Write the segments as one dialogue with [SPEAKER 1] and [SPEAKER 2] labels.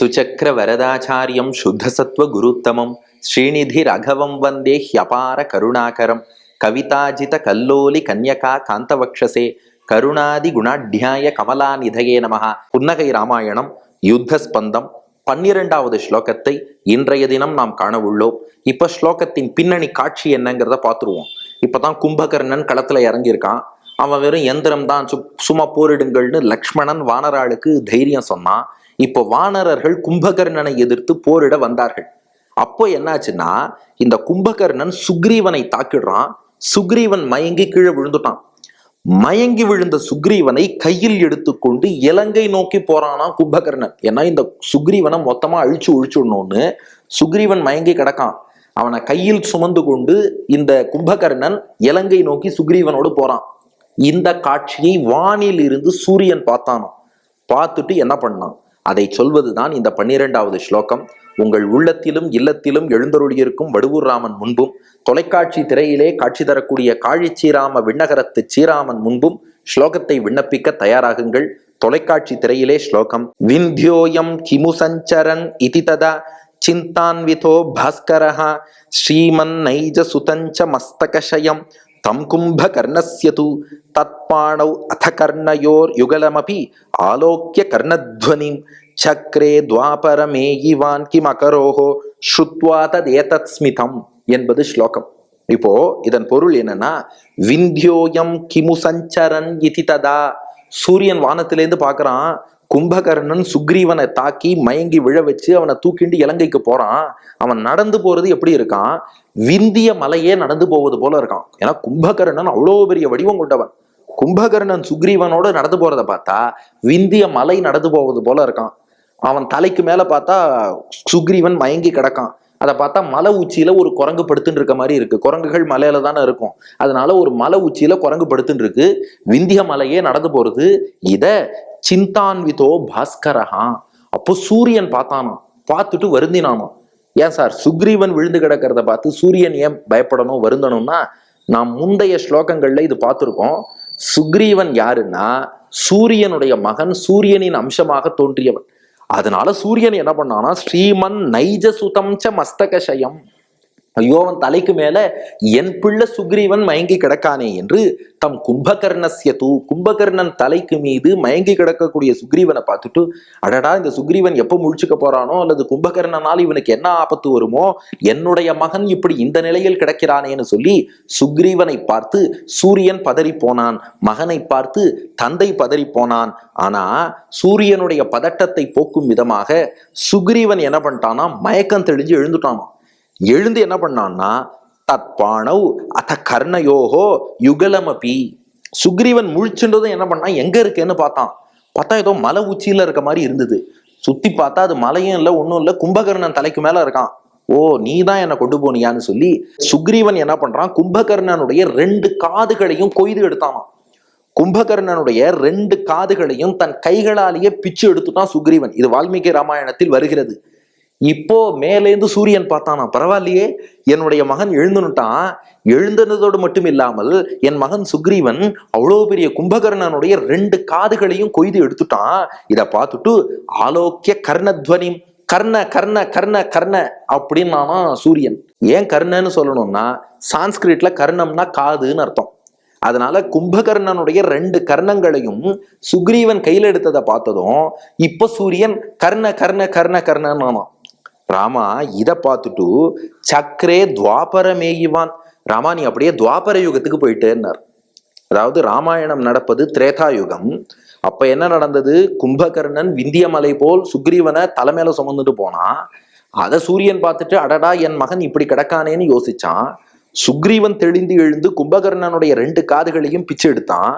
[SPEAKER 1] சுச்சக்கர வரதாச்சாரியம் சுத்தசத்வ குருத்தமம் ஸ்ரீநிதி ரகவம் வந்தே ஹ்யபார கருணாகரம். கவிதாஜித கல்லோலி கன்யகா காந்தவக்ஷசே. கருணாதி குணாட்யாய கமலாநிதயே நமஹ. புன்னகை ராமாயணம் யுத்த ஸ்பந்தம் பன்னிரெண்டாவது ஸ்லோகத்தை இன்றைய தினம் நாம் காணவுள்ளோம். இப்போ ஸ்லோகத்தின் பின்னணி காட்சி என்னங்கிறத பார்த்துருவோம். இப்பதான் கும்பகர்ணன் களத்தில் இறங்கியிருக்கான். அவன் வெறும் எந்திரம் தான் சு சும்மா போரிடுங்கள்னு லக்ஷ்மணன் வானராளுக்கு தைரியம் சொன்னான். இப்போ வானரர்கள் கும்பகர்ணனை எதிர்த்து போரிட வந்தார்கள். அப்போ என்னாச்சுன்னா இந்த கும்பகர்ணன் சுக்ரீவனை தாக்கிடுறான். சுக்ரீவன் மயங்கி கீழே விழுந்துட்டான். மயங்கி விழுந்த சுக்ரீவனை கையில் எடுத்துக்கொண்டு இலங்கை நோக்கி போறானா கும்பகர்ணன். ஏன்னா இந்த சுக்ரீவனை மொத்தமா அழிச்சு ஒழிச்சுடணும்னு சுக்ரீவன் மயங்கி கிடக்கான். அவனை கையில் சுமந்து கொண்டு இந்த கும்பகர்ணன் இலங்கை நோக்கி சுக்ரீவனோடு போறான். இந்த காட்சியை வானில் இருந்து சூரியன் பார்த்தானாம். பார்த்துட்டு என்ன பண்ணான்? அதை சொல்வதுதான் இந்த பன்னிரெண்டாவது ஸ்லோகம். உங்கள் உள்ளத்திலும் இல்லத்திலும் எழுந்தருளியிருக்கும் வடுவூர் ராமன் முன்பும் தொலைக்காட்சி திரையிலே காட்சி தரக்கூடிய காழிச்சீராம விண்ணகரத்து சீராமன் முன்பும் ஸ்லோகத்தை விண்ணப்பிக்க தயாராகுங்கள். தொலைக்காட்சி திரையிலே ஸ்லோகம். விந்தியோயம் கிமு சஞ்சரன் இதி ததா சிந்தான்விதோ பாஸ்கரஹா ஸ்ரீமன் நைஜ சுதஞ்ச மஸ்தகஷயம் தம் கும்பகர்ணஸ்ய து. தத்பாணௌ அத கர்ணயோர் யுகலமபி. ஆலோக்கிய கர்ணத்வனிம். சக்ரே துவாபரமேயிவான் கிம் அகரோஹோ ஸ்ருத்வா ததேதத் ஸ்மிதம் என்பது ஸ்லோகம். இப்போ இதன் பொருள் என்னன்னா விந்தியோயம் கிமு சஞ்சரன் இதி ததா. சூரியன் வானத்திலேருந்து பார்க்குறான் கும்பகர்ணன் சுக்ரீவனை தாக்கி மயங்கி விழ வச்சு அவனை தூக்கிண்டு இலங்கைக்கு போறான். அவன் நடந்து போறது எப்படி இருக்கான்? விந்திய மலையே நடந்து போவது போல இருக்கான். ஏன்னா கும்பகர்ணன் அவ்வளோ பெரிய வடிவம் கொண்டவன். கும்பகர்ணன் சுக்ரீவனோட நடந்து போறதை பார்த்தா விந்திய மலை நடந்து போவது போல இருக்கான். அவன் தலைக்கு மேல பார்த்தா சுக்ரீவன் மயங்கி கிடக்கான். அதை பார்த்தா மலை உச்சியில ஒரு குரங்கு படுத்துன்னு இருக்க மாதிரி இருக்கு. குரங்குகள் மலையில தானே இருக்கும். அதனால ஒரு மலை உச்சியில குரங்கு படுத்துன்னு இருக்கு விந்திய மலையே நடந்து போறது. இத சிந்தான்விதோ பாஸ்கரஹா. அப்போ சூரியன் பார்த்தானா பார்த்துட்டு வருந்தினானோ ஏன் சார்? சுக்ரீவன் விழுந்து கிடக்கிறத பார்த்து சூரியன் ஏன் பயப்படணும் வருந்தணும்னா நாம் முந்தைய ஸ்லோகங்கள்ல இது பார்த்துருக்கோம். சுக்ரீவன் யாருன்னா சூரியனுடைய மகன் சூரியனின் அம்சமாக தோன்றியவன். அதனால சூரியன் என்ன பண்ணான்னா ஸ்ரீமன் நைஜ சுதம் ச மஸ்தகஷயம். ஐயோ அவன் தலைக்கு மேல என் பிள்ளை சுக்ரீவன் மயங்கி கிடக்கானே என்று தம் கும்பகர்ணஸ்ய தூ கும்பகர்ணன் தலைக்கு மீது மயங்கி கிடக்கக்கூடிய சுக்ரீவனை பார்த்துட்டு அடடா இந்த சுக்ரீவன் எப்ப முழிச்சுக்க போறானோ அல்லது கும்பகர்ணனால் இவனுக்கு என்ன ஆபத்து வருமோ என்னுடைய மகன் இப்படி இந்த நிலையில் கிடக்கிறானேன்னு சொல்லி சுக்ரீவனை பார்த்து சூரியன் பதறி போனான் மகனை பார்த்து தந்தை பதறி போனான் ஆனா சூரியனுடைய பதட்டத்தை போக்கும் விதமாக சுக்ரீவன் என்ன பண்ணிட்டானா மயக்கம் தெளிஞ்சு எழுந்துட்டானான் எழுந்து என்ன பண்ணான்னா தத்பாணவ் அத கர்ணயோகோ யுகலமபி. சுக்ரீவன் முழிச்சுன்றதும் என்ன பண்ணான் எங்க இருக்கேன்னு பார்த்தான். பார்த்தா ஏதோ மலை உச்சியில இருக்க மாதிரி இருந்தது. சுத்தி பார்த்தா அது மலையும் இல்லை ஒன்றும் இல்லை கும்பகர்ணன் தலைக்கு மேல இருக்கான். ஓ நீ தான் என்னை கொண்டு போனியான்னு சொல்லி சுக்ரீவன் என்ன பண்றான் கும்பகர்ணனுடைய ரெண்டு காதுகளையும் கொய்து எடுத்தானான் கும்பகர்ணனுடைய ரெண்டு காதுகளையும் தன் கைகளாலேயே பிச்சு எடுத்துட்டான் சுக்ரீவன். இது வால்மீகி ராமாயணத்தில் வருகிறது. இப்போ மேலேந்து சூரியன் பார்த்தானா? பரவாயில்லையே. என்னுடைய மகன் எழுந்துனுட்டான். எழுந்தனதோடு மட்டும் இல்லாமல் என் மகன் சுக்ரீவன் அவ்வளோ பெரிய கும்பகர்ணனுடைய ரெண்டு காதுகளையும் கொய்து எடுத்துட்டான். இதை பார்த்துட்டு ஆலோக்கிய கர்ணத்வனி கர்ண கர்ண கர்ண கர்ண அப்படின்னானா சூரியன். ஏன் கர்ணன்னு சொல்லணும்னா சான்ஸ்கிரிட்ல கர்ணம்னா காதுன்னு அர்த்தம். அதனால கும்பகர்ணனுடைய ரெண்டு கர்ணங்களையும் சுக்ரீவன் கையில் எடுத்ததை பார்த்ததும் இப்போ சூரியன் கர்ண கர்ண கர்ண கர்ணன்னு ராமா இதை பார்த்துட்டு சக்கரே துவாபரமேயிவான் ராமா நீ அப்படியே துவாபர யுகத்துக்கு போயிட்டேன்னார். அதாவது ராமாயணம் நடப்பது திரேதா யுகம். அப்ப என்ன நடந்தது? கும்பகர்ணன் விந்திய மலை போல் சுக்ரீவனை தலைமையில சுமந்துட்டு போனா அதை சூரியன் பார்த்துட்டு அடடா என் மகன் இப்படி கிடக்கானேன்னு யோசிச்சான். சுக்ரீவன் தெளிந்து எழுந்து கும்பகர்ணனுடைய ரெண்டு காதுகளையும் பிச்சு எடுத்தான்.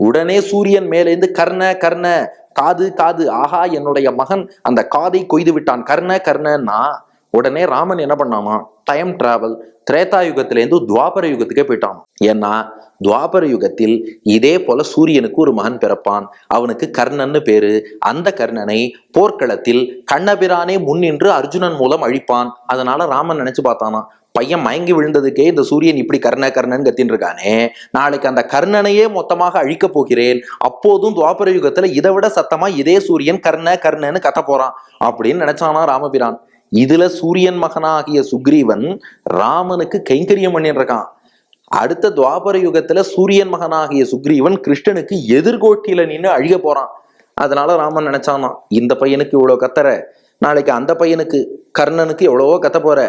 [SPEAKER 1] உடனே சூரியன் மேலேந்து கர்ண கர்ண காது காது. ஆஹா என்னுடைய மகன் அந்த காதை கொய்து விட்டான். கர்ண கர்ணன்னா. உடனே ராமன் என்ன பண்ணாமா? டைம் டிராவல் திரேதா யுகத்திலேருந்து துவாபர யுகத்துக்கே போயிட்டான். ஏன்னா துவாபர யுகத்தில் இதே போல சூரியனுக்கு ஒரு மகன் பிறப்பான். அவனுக்கு கர்ணன்னு பேரு. அந்த கர்ணனை போர்க்களத்தில் கண்ணபிரானே முன்னின்று அர்ஜுனன் மூலம் அழிப்பான். அதனால ராமன் நினைச்சு பார்த்தானா பையன் மயங்கி விழுந்ததுக்கே இந்த சூரியன் இப்படி கர்ண கர்ணன் கத்தின்னு இருக்கானே. நாளைக்கு அந்த கர்ணனையே மொத்தமாக அழிக்கப் போகிறேன். அப்போதும் துவாபர யுகத்துல இதை விட சத்தமா இதே சூரியன் கர்ண கர்ணன்னு கத்த போறான் அப்படின்னு நினைச்சானா ராமபிரான். இதுல சூரியன் மகனாகிய சுக்ரீவன் ராமனுக்கு கைங்கரியம் பண்ணிட்டு இருக்கான். அடுத்த துவாபர யுகத்துல சூரியன் மகனாகிய சுக்ரீவன் கிருஷ்ணனுக்கு எதிர்கோட்டியில நின்று அழிய போறான். அதனால ராமன் நினைச்சானா இந்த பையனுக்கு இவ்வளவு கத்தற நாளைக்கு அந்த பையனுக்கு கர்ணனுக்கு எவ்வளவோ கத்த போற.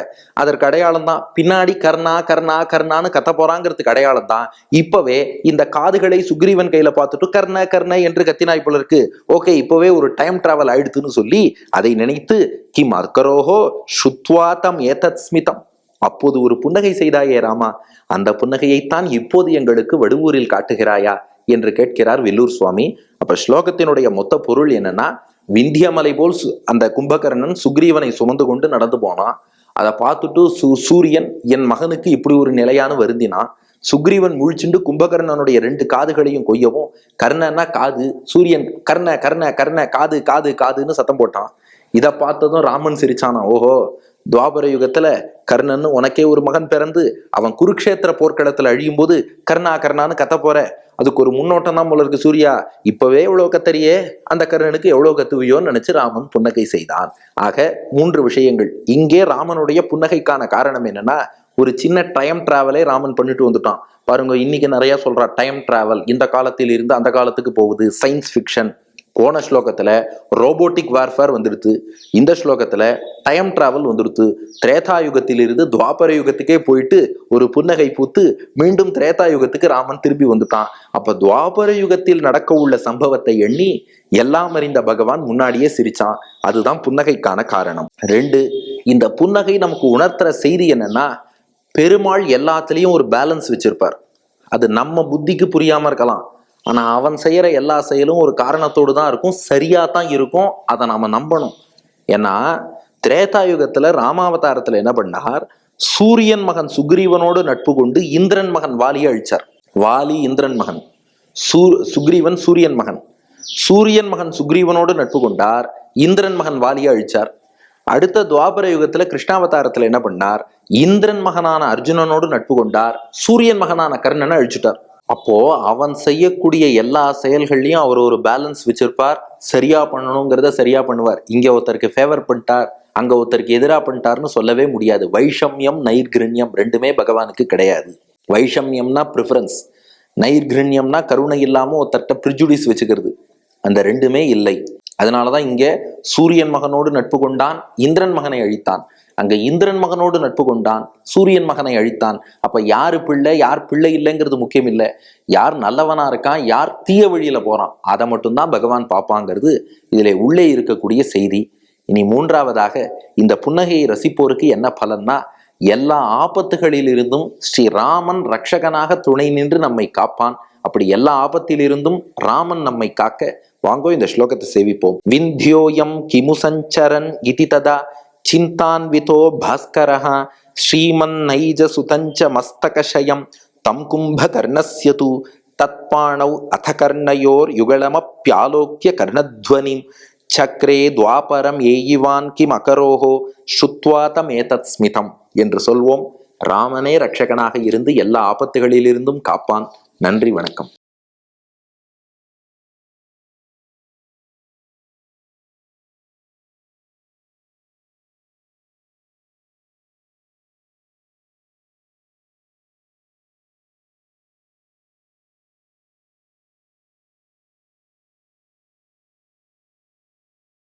[SPEAKER 1] அதற்கு அடையாளம் தான் பின்னாடி கர்ணா கர்ணா கர்ணான்னு கத்த போறாங்கிறதுக்கு அடையாளம் தான் இப்பவே இந்த காதுகளை சுக்ரீவன் கையில பார்த்துட்டு கர்ண கர்ண என்று கத்தினாய் போல இருக்கு. ஓகே இப்பவே ஒரு டைம் டிராவல் ஆயிடுத்துன்னு சொல்லி அதை நினைத்து கிம் அர்க்கரோஹோ சுத்வாதம் ஏதத் ஸ்மிதம். அப்போது ஒரு புன்னகை செய்தாயே ராமா. அந்த புன்னகையைத்தான் இப்போது எங்களுக்கு வடுவூரில் காட்டுகிறாயா? என்று கேட்கிறார் வெல்லூர் சுவாமி. அப்ப ஸ்லோகத்தினுடைய மொத்த பொருள் என்னன்னா விந்தியமலை போல் சு- அந்த கும்பகர்ணன் சுக்ரீவனை சுமந்து கொண்டு நடந்து போனான் அதை பார்த்துட்டு சு சூரியன் என் மகனுக்கு இப்படி ஒரு நிலையான வருந்தினான் சுக்ரீவன் முழிச்சுண்டு கும்பகர்ணனுடைய ரெண்டு காதுகளையும் கொய்யவும் கர்ணன்னா காது சூரியன் கர்ண கர்ண கர்ண காது காது காதுன்னு சத்தம் போட்டான். இதை பார்த்ததும் ராமன் சிரிச்சானா ஓஹோ துவாபர யுகத்துல கர்ணன் உனக்கே ஒரு மகன் பிறந்து அவன் குருக்ஷேத்திர போர்க்களத்துல அழியும் போது கர்ணா கர்ணான்னு கத்த போற. அதுக்கு ஒரு முன்னோட்டம் தான் போல இருக்கு சூர்யா. இப்பவே எவ்வளவு கத்தறியே? அந்த கர்ணனுக்கு எவ்வளவு கத்துவியோன்னு நினைச்சு ராமன் புன்னகை செய்தான். ஆக மூன்று விஷயங்கள். இங்கே ராமனுடைய புன்னகைக்கான காரணம் என்னன்னா ஒரு சின்ன டைம் டிராவலே ராமன் பண்ணிட்டு வந்துட்டான். பாருங்க இன்னைக்கு நிறைய சொல்றா டைம் டிராவல் இந்த காலத்தில் இருந்து அந்த காலத்துக்கு போகுது. சயின்ஸ் ஃபிக்ஷன் போன ஸ்லோகத்தில் ரோபோட்டிக் வார்ஃபேர் வந்துடுது இந்த ஸ்லோகத்தில் டைம் ட்ராவல் வந்துடுது திரேதா யுகத்திலிருந்து துவாபர யுகத்துக்கே போயிட்டு ஒரு புன்னகை பூத்து மீண்டும் திரேதா யுகத்துக்கு ராமன் திரும்பி வந்துட்டான். அப்போ துவாபர யுகத்தில் நடக்க உள்ள சம்பவத்தை எண்ணி எல்லாம் அறிந்த பகவான் முன்னாடியே சிரிச்சான். அதுதான் புன்னகைக்கான காரணம். ரெண்டு இந்த புன்னகை நமக்கு உணர்த்துற செய்தி என்னன்னா பெருமாள் எல்லாத்துலேயும் ஒரு பேலன்ஸ் வச்சிருப்பார். அது நம்ம புத்திக்கு புரியாமல் இருக்கலாம். ஆனால் அவன் செய்கிற எல்லா செயலும் ஒரு காரணத்தோடு தான் இருக்கும் சரியாக தான் இருக்கும் அதை நாம் நம்பணும். ஏன்னா திரேதாயுகத்துல ராமாவதாரத்தில் என்ன பண்ணார்? சூரியன் மகன் சுக்ரீவனோடு நட்பு கொண்டு இந்திரன் மகன் வாலியை அழிச்சார். வாலி இந்திரன் மகன். சூ சுக்ரீவன் சூரியன் மகன். சூரியன் மகன் சுக்ரீவனோடு நட்பு கொண்டார் இந்திரன் மகன் வாலியை அழிச்சார். அடுத்த துவாபர யுகத்துல கிருஷ்ணாவதாரத்துல என்ன பண்ணார்? இந்திரன் மகனான அர்ஜுனனோடு நட்பு கொண்டார் சூரியன் மகனான கர்ணனை அழிச்சுட்டார். அப்போ அவன் செய்யக்கூடிய எல்லா செயல்கள்லையும் அவர் ஒரு பேலன்ஸ் வச்சிருப்பார். சரியா பண்ணணுங்கிறத சரியா பண்ணுவார். இங்க ஒருத்தருக்கு ஃபேவர் பண்ணிட்டார் அங்க ஒருத்தருக்கு எதிரா பண்ணிட்டார்னு சொல்லவே முடியாது. வைஷமியம் நைர்கிரண்யம் ரெண்டுமே பகவானுக்கு கிடையாது. வைஷமியம்னா ப்ரிஃபரன்ஸ் நைர்கிரண்யம்னா கருணை இல்லாம ஒருத்தர்ட்ட ப்ரிஜுடிஸ் வச்சுக்கிறது. அந்த ரெண்டுமே இல்லை. அதனாலதான் இங்க சூரியன் மகனோடு நட்பு கொண்டான் இந்திரன் மகனை அழித்தான். அங்க இந்திரன் மகனோடு நட்பு கொண்டான் சூரியன் மகனை அழித்தான். அப்ப யாரு பிள்ளை யார் பிள்ளை இல்லைங்கிறது முக்கியம் இல்லை. யார் நல்லவனா இருக்கான் யார் தீய வழியில போறான் அதை மட்டும்தான் பகவான் பார்ப்பாங்கிறது இதுல உள்ளே இருக்கக்கூடிய செய்தி. இனி மூன்றாவதாக இந்த புன்னகையை ரசிப்போருக்கு என்ன பலன்னா எல்லா ஆபத்துகளிலிருந்தும் ஸ்ரீராமன் ரட்சகனாக துணை நின்று நம்மை காப்பான். அப்படி எல்லா ஆபத்திலிருந்தும் ராமன் நம்மை காக்க வாங்கோ இந்த ஸ்லோகத்தை சேவிப்போம். விந்தியோயம் கிமு சஞ்சரன் இதி ததா சிந்தான்விதோ பாஸ்கரः ஸ்ரீமன்னைஜ சுதஞ்ச மஸ்தகஷயம் தம் கும்பகர்ணஸ்ய து தத்பாணௌ அத கர்ணயோர் யுகலமப்யாலோக்கிய கர்ணத்வனிம் சக்ரே துவாபரம் ஏயிவான் கிம் அகரோஹோ ஸ்ருத்வா தமேதத் ஸ்மிதம் என்று சொல்வோம். ராமனே ரட்சகனாக இருந்து எல்லா ஆபத்துகளிலிருந்தும் காப்பான். நன்றி வணக்கம்.